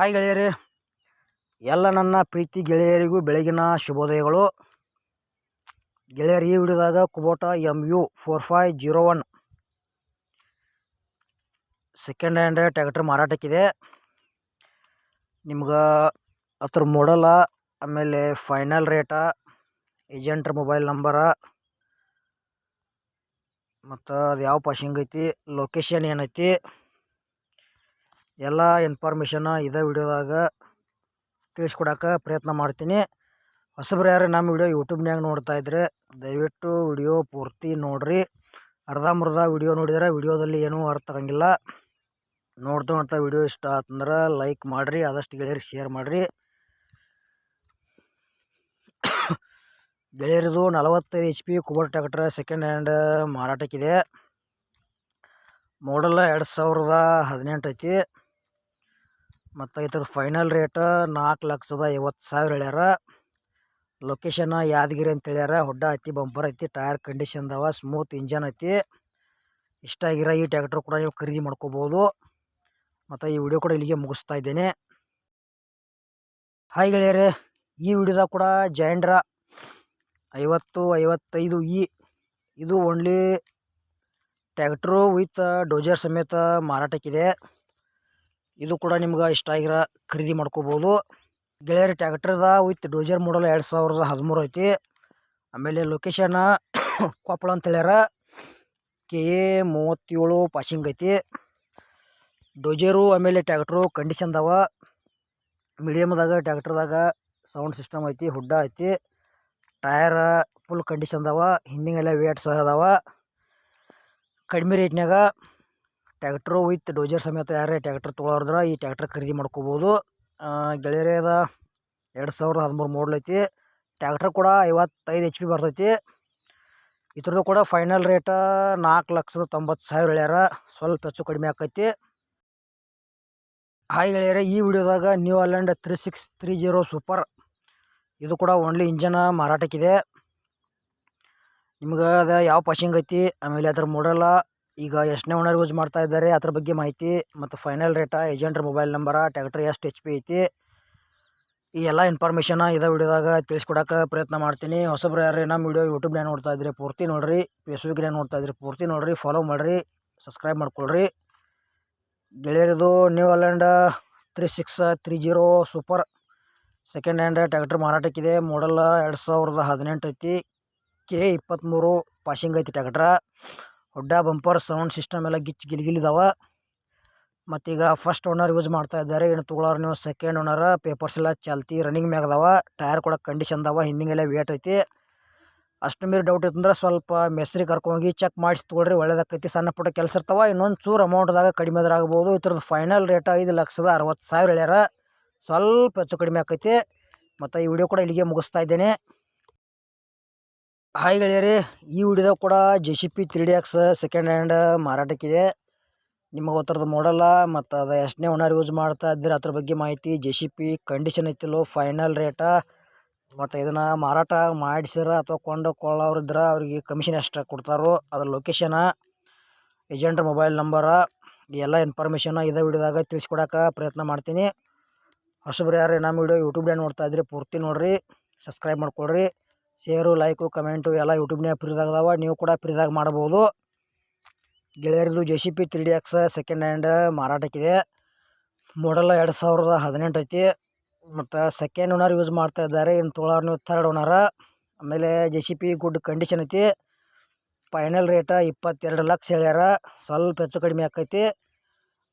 Hi ಗೆಳೆಯರೇ, ಎಲ್ಲ ನನ್ನ ಪ್ರೀತಿ ಗೆಳೆಯರಿಗೂ ಬೆಳಗಿನ ಶುಭೋದಯಗಳು. ಗೆಳೆಯರು ಈ ವಿಡಿಯೋದಾಗ Kubota M U four five zero one second hand tractor ಮಾರಾಟಕ್ಕಿದೆ. ನಿಮ್ಗೆ ಅದ್ರ ಮಾಡಲ ಆಮೇಲೆ ಫೈನಲ್ ರೇಟ ಏಜೆಂಟ್ರ ಮೊಬೈಲ್ ನಂಬರ ಮತ್ತು ಅದು ಯಾವ ಪಾಶಿಂಗ್ ಐತಿ ಲೊಕೇಶನ್ ಏನೈತಿ ಎಲ್ಲ ಇನ್ಫಾರ್ಮೇಷನ್ ಇದೇ ವಿಡಿಯೋದಾಗ ತಿಳಿಸ್ಕೊಡಕ್ಕೆ ಪ್ರಯತ್ನ ಮಾಡ್ತೀನಿ. ಹೊಸಬ್ರು ಯಾರು ನಮ್ಮ ವಿಡಿಯೋ ಯೂಟ್ಯೂಬ್ನಾಗ ನೋಡ್ತಾ ಇದ್ರೆ ದಯವಿಟ್ಟು ವಿಡಿಯೋ ಪೂರ್ತಿ ನೋಡ್ರಿ. ಅರ್ಧಂಬರ್ಧ ವಿಡಿಯೋ ನೋಡಿದ್ರೆ ವಿಡಿಯೋದಲ್ಲಿ ಏನೂ ಅರ್ಥ ಆಗಂಗಿಲ್ಲ. ನೋಡ್ತಾ ನೋಡ್ತಾ ವಿಡಿಯೋ ಇಷ್ಟ ಆತಂದ್ರೆ ಲೈಕ್ ಮಾಡಿರಿ, ಆದಷ್ಟು ಗೆಳೆಯರಿಗೆ ಶೇರ್ ಮಾಡಿರಿ. ಗೆಳೆಯರದು ನಲವತ್ತೈದು ಎಚ್ ಪಿ ಕುಬರ್ ಟ್ಯಾಕ್ಟ್ರ್ ಸೆಕೆಂಡ್ ಹ್ಯಾಂಡ್ ಮಾರಾಟಕ್ಕಿದೆ. ಮಾಡಲ್ ಎರಡು ಸಾವಿರದ ಹದಿನೆಂಟು ಐತಿ. ಮತ್ತು ಇದ್ರ ಫೈನಲ್ ರೇಟ್ ನಾಲ್ಕು ಲಕ್ಷದ ಐವತ್ತು ಸಾವಿರ ಹೇಳ್ಯಾರ. ಲೊಕೇಶನ್ ಯಾದಗಿರಿ ಅಂತ ಹೇಳ್ಯಾರ. ಹೊಡ್ಡ ಐತಿ, ಬಂಪರ್ ಐತಿ ಟೈರ್ ಕಂಡೀಷನ್ ಅದಾವ ಸ್ಮೂತ್ ಇಂಜನ್ ಐತಿ. ಇಷ್ಟ ಆಗಿರೋ ಈ ಟ್ಯಾಕ್ಟ್ರ್ ಕೂಡ ನೀವು ಖರೀದಿ ಮಾಡ್ಕೋಬೋದು. ಮತ್ತು ಈ ವಿಡಿಯೋ ಕೂಡ ಇಲ್ಲಿಗೆ ಮುಗಿಸ್ತಾ ಇದ್ದೇನೆ. ಹಾಯ್ ಗೆಳೆಯರೆ, ಈ ವಿಡಿಯೋದ ಕೂಡ ಜೈಂಡ್ರ ಐವತ್ತು, ಐವತ್ತೈದು ಇ ಇದು ಓನ್ಲಿ ಟ್ಯಾಕ್ಟ್ರು ವಿತ್ ಡೋಜರ್ ಸಮೇತ ಮಾರಾಟಕ್ಕಿದೆ. ಇದು ಕೂಡ ನಿಮ್ಗೆ ಇಷ್ಟ ಆಗಿರೋ ಖರೀದಿ ಮಾಡ್ಕೋಬೋದು. ಗೆಳೆಯರಿ ಟ್ಯಾಕ್ಟ್ರದ ವಿತ್ ಡೋಜರ್ ಮಾಡಲ್ ಎರಡು ಸಾವಿರದ ಹದಿಮೂರು ಐತಿ. ಆಮೇಲೆ ಲೊಕೇಶನ್ ಕೊಪ್ಪಳ ಅಂತ ಹೇಳ್ಯಾರ. ಕೆ ಎ ಮೂವತ್ತೇಳು ಪಾಸಿಂಗ್ ಐತಿ. ಡೋಜರು ಆಮೇಲೆ ಟ್ಯಾಕ್ಟ್ರು ಕಂಡೀಷನ್ ಅದಾವ ಮೀಡಿಯಮ್ದಾಗ ಟ್ಯಾಕ್ಟ್ರದಾಗ ಸೌಂಡ್ ಸಿಸ್ಟಮ್ ಐತಿ, ಹುಡ್ಡ ಐತಿ. ಟಯರ್ ಫುಲ್ ಕಂಡೀಷನ್ ಅದಾವ ಹಿಂದಿಂಗೆಲ್ಲ ವೇಟ್ ಸಹ ಅದಾವ. ಕಡಿಮೆ ರೇಟ್ನಾಗ ಟ್ಯಾಕ್ಟ್ರು ವಿತ್ ಡೋಜರ್ ಸಮೇತ ಯಾರೇ ಟ್ಯಾಕ್ಟ್ರ್ ತೊಗೊಳೋದ್ರ ಈ ಟ್ಯಾಕ್ಟ್ರ್ ಖರೀದಿ ಮಾಡ್ಕೋಬೋದು. ಗೆಳೆಯರೇ ಅದ. ಎರಡು ಸಾವಿರದ ಹದಿಮೂರು ಮಾಡಲ್ ಐತಿ. ಟ್ಯಾಕ್ಟ್ರ್ ಕೂಡ ಐವತ್ತೈದು ಎಚ್ ಪಿ ಬರ್ತೈತಿ. ಇದ್ರದ್ದು ಕೂಡ ಫೈನಲ್ ರೇಟ ನಾಲ್ಕು ಲಕ್ಷದ ತೊಂಬತ್ತು ಸಾವಿರ ಹೇಳ್ಯಾರ ಸ್ವಲ್ಪ ಹೆಚ್ಚು ಕಡಿಮೆ ಆಕೈತಿ. ಹಾಯ್ ಹೇಳ್ಯಾರ ಈ ವಿಡಿಯೋದಾಗ new Holland three six three zero super ಇದು ಕೂಡ ಓನ್ಲಿ ಇಂಜನ್ ಮಾರಾಟಕ್ಕಿದೆ. ನಿಮ್ಗೆ ಅದು ಯಾವ ಪಾಶಿಂಗ್ ಐತಿ, ಆಮೇಲೆ ಅದ್ರ ಮಾಡಲ್ಲ ಈಗ ಎಷ್ಟನೇ ಓನರ್ ಯೂಸ್ ಮಾಡ್ತಾ ಇದ್ದಾರೆ, ಅದ್ರ ಬಗ್ಗೆ ಮಾಹಿತಿ ಮತ್ತು ಫೈನಲ್ ರೇಟ ಏಜೆಂಟ್ರ ಮೊಬೈಲ್ ನಂಬರ ಟ್ಯಾಕ್ಟ್ರ್ ಎಷ್ಟು ಎಚ್ ಪಿ ಐತಿ, ಈ ಎಲ್ಲ ಇನ್ಫಾರ್ಮೇಷನ್ ಇದೇ ವಿಡಿಯೋದಾಗ ತಿಳಿಸ್ಕೊಡೋಕೆ ಪ್ರಯತ್ನ ಮಾಡ್ತೀನಿ. ಹೊಸಬ್ರು ಯಾರು ನಮ್ಮ ವಿಡಿಯೋ ಯೂಟ್ಯೂಬ್ನೇ ನೋಡ್ತಾ ಇದ್ರೆ ಪೂರ್ತಿ ನೋಡಿರಿ. ಫೇಸ್ಬುಕ್ನೇ ನೋಡ್ತಾ ಇದ್ರಿ ಪೂರ್ತಿ ನೋಡಿರಿ. ಫಾಲೋ ಮಾಡಿರಿ ಸಬ್ಸ್ಕ್ರೈಬ್ ಮಾಡ್ಕೊಳ್ರಿ. ಗೆಳೆಯರದು New Holland three six three zero super second hand tractor ಮಾರಾಟಕ್ಕಿದೆ model ಎರಡು ಸಾವಿರದ ಹದಿನೆಂಟು ಐತಿ ಕೆ ಇಪ್ಪತ್ತ್ಮೂರು ಪಾಸಿಂಗ್ ಐತಿ ಟ್ಯಾಕ್ಟ್ರ ಹೊಡ್ಡ ಬಂಪರ್ ಸೌಂಡ್ ಸಿಸ್ಟಮ್ ಎಲ್ಲ ಗಿಚ್ ಗಿಲಿಗಿಲಿದಾವ ಮತ್ತೀಗ ಫಸ್ಟ್ ಓನರ್ ಯೂಸ್ ಮಾಡ್ತಾ ಇದ್ದಾರೆ. ಏನು ತೊಗೊಳೋರು ನೀವು ಸೆಕೆಂಡ್ ಓನರ್ ಪೇಪರ್ಸ್ ಎಲ್ಲ ಚಾಲ್ತಿ ರನ್ನಿಂಗ್ ಮ್ಯಾಗ ಟೈರ್ ಕೂಡ ಕಂಡೀಷನ್ ಅದಾವ ಹಿಂದಿಂಗೆಲ್ಲ ವೇಟ್ ಐತಿ. ಅಷ್ಟು ಮೀರಿ ಡೌಟ್ ಇತ್ತಂದ್ರೆ ಸ್ವಲ್ಪ ಮೆಸ್ರಿ ಕರ್ಕೊಂಡೋಗಿ ಚೆಕ್ ಮಾಡಿಸಿ ತೊಗೊಳ್ರಿ, ಒಳ್ಳೇದಾಕೈತಿ, ಸಣ್ಣ ಪುಟ್ಟ ಕೆಲಸ ಇರ್ತಾವ. ಇನ್ನೊಂದು ಚೂರು ಅಮೌಂಟ್ದಾಗ ಕಡಿಮೆ ಆಗ್ಬೋದು. ಇದ್ರದ್ದು ಫೈನಲ್ ರೇಟ್ ಐದು ಲಕ್ಷದ ಅರವತ್ತು ಸಾವಿರ ಹೇಳ್ಯಾರ. ಸ್ವಲ್ಪ ಹೆಚ್ಚು ಕಡಿಮೆ ಆಕೈತಿ. ಮತ್ತು ಈ ವಿಡಿಯೋ ಕೂಡ ಇಲ್ಲಿಗೆ ಮುಗಿಸ್ತಾ ಇದ್ದೇನೆ. ಹಾಯ್ ಗೆಳೆಯರಿ, ಈ ವಿಡಿಯೋದಾಗ ಕೂಡ J C B three D X second hand ಮಾರಾಟಕ್ಕಿದೆ. ನಿಮಗೆ ಗೊತ್ತಿರೋದು ಮಾಡಲ್ಲ ಮತ್ತು ಅದು ಎಷ್ಟನೇ ಓನರ್ ಯೂಸ್ ಮಾಡ್ತಾ ಇದ್ದೀರಿ ಅದ್ರ ಬಗ್ಗೆ ಮಾಹಿತಿ ಜೆ ಸಿ ಪಿ ಕಂಡೀಷನ್ ಐತಿಲ್ಲೋ ಫೈನಲ್ ರೇಟ ಮತ್ತು ಇದನ್ನು ಮಾರಾಟ ಮಾಡಿಸಿರ ಅಥವಾ ಕೊಂಡುಕೊಳ್ಳೋರು ಇದ್ರೆ ಅವ್ರಿಗೆ ಕಮಿಷನ್ ಎಷ್ಟು ಕೊಡ್ತಾರೋ ಅದ್ರ ಲೊಕೇಶನ ಏಜೆಂಟ್ರ ಮೊಬೈಲ್ ನಂಬರ ಎಲ್ಲ ಇನ್ಫಾರ್ಮೇಷನ್ ಇದೇ ವಿಡಿಯೋದಾಗ ತಿಳಿಸ್ಕೊಡಕ್ಕೆ ಪ್ರಯತ್ನ ಮಾಡ್ತೀನಿ. ಹೊಸಬ್ರು ಯಾರು ನಮ್ಮ ವಿಡಿಯೋ ಯೂಟ್ಯೂಬ್ನಾಗ ನೋಡ್ತಾ ಇದ್ರಿ, ಪೂರ್ತಿ ನೋಡಿರಿ ಸಬ್ಸ್ಕ್ರೈಬ್ ಮಾಡ್ಕೊಳ್ರಿ. ಶೇರು, ಲೈಕು, ಕಮೆಂಟು ಎಲ್ಲ ಯೂಟ್ಯೂಬ್ನೇ ಫ್ರೀದಾಗ ಅದಾವ. ನೀವು ಕೂಡ ಫ್ರೀದಾಗ ಮಾಡ್ಬೋದು ಗೆಳೆಯರದು J C B three D X second hand ಮಾರಾಟಕ್ಕಿದೆ. Model ಎರಡು ಸಾವಿರದ ಹದಿನೆಂಟು ಐತಿ. ಮತ್ತು ಸೆಕೆಂಡ್ ಓನರ್ ಯೂಸ್ ಮಾಡ್ತಾ ಇದ್ದಾರೆ. ಇನ್ನು ತೊಗೊಳೋರು ನೀವು ಥರ್ಡ್ ಓನರ ಆಮೇಲೆ J C B good condition ಐತಿ. ಫೈನಲ್ ರೇಟ ಇಪ್ಪತ್ತೆರಡು ಲಕ್ಷ ಹೇಳ್ಯಾರ. ಸ್ವಲ್ಪ ಹೆಚ್ಚು ಕಡಿಮೆ ಆಕೈತಿ.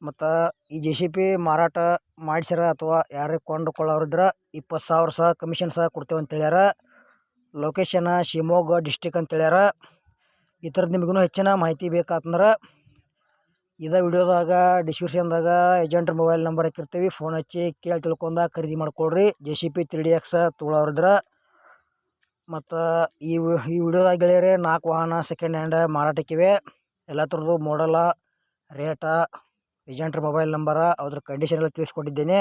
ಮತ್ತು ಈ ಜೆ ಸಿ ಪಿ ಮಾರಾಟ ಮಾಡಿಸ್ಯಾರ ಅಥವಾ ಯಾರಿಗೆ ಕೊಂಡುಕೊಳ್ಳೋರಿದ್ರೆ ಇಪ್ಪತ್ತು ಸಾವಿರ ಸಹ ಕಮಿಷನ್ ಸಹ ಕೊಡ್ತೇವೆ ಅಂತ ಹೇಳ್ಯಾರ. ಲೊಕೇಶನ ಶಿವಮೊಗ್ಗ ಡಿಸ್ಟಿಕ್ ಅಂತ ಹೇಳ್ಯಾರ ಈ ಥರದ್ದು ನಿಮಗೂ ಹೆಚ್ಚಿನ ಮಾಹಿತಿ ಬೇಕಾತಂದ್ರೆ ಇದೇ ವಿಡಿಯೋದಾಗ, ಡಿಸ್ಕ್ರಿಪ್ಷನ್ದಾಗ ಏಜೆಂಟ್ರ ಮೊಬೈಲ್ ನಂಬರ್ ಹಾಕಿರ್ತೀವಿ. ಫೋನ್ ಹಚ್ಚಿ ಕೇಳಿ ತಿಳ್ಕೊಂಡ ಖರೀದಿ ಮಾಡ್ಕೊಳ್ರಿ J C B three D X ತೊಗೊಳೋರಿದ್ರೆ ಮತ್ತು ಈ ಈ ವಿಡಿಯೋದಾಗ ಗೆಳೆಯರೆ ನಾಲ್ಕು ವಾಹನ ಸೆಕೆಂಡ್ ಹ್ಯಾಂಡ್ ಮಾರಾಟಕ್ಕಿವೆ ಎಲ್ಲ ಥರದ್ದು ಮಾಡಲ ರೇಟ ಏಜೆಂಟ್ರ ಮೊಬೈಲ್ ನಂಬರ, ಅದ್ರ ಕಂಡೀಷನ್ ಎಲ್ಲ ತಿಳಿಸ್ಕೊಟ್ಟಿದ್ದೇನೆ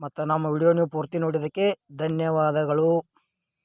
ಮತ್ತು ನಮ್ಮ ವಿಡಿಯೋ ನೀವು ಪೂರ್ತಿ ನೋಡಿದ್ದಕ್ಕೆ ಧನ್ಯವಾದಗಳು.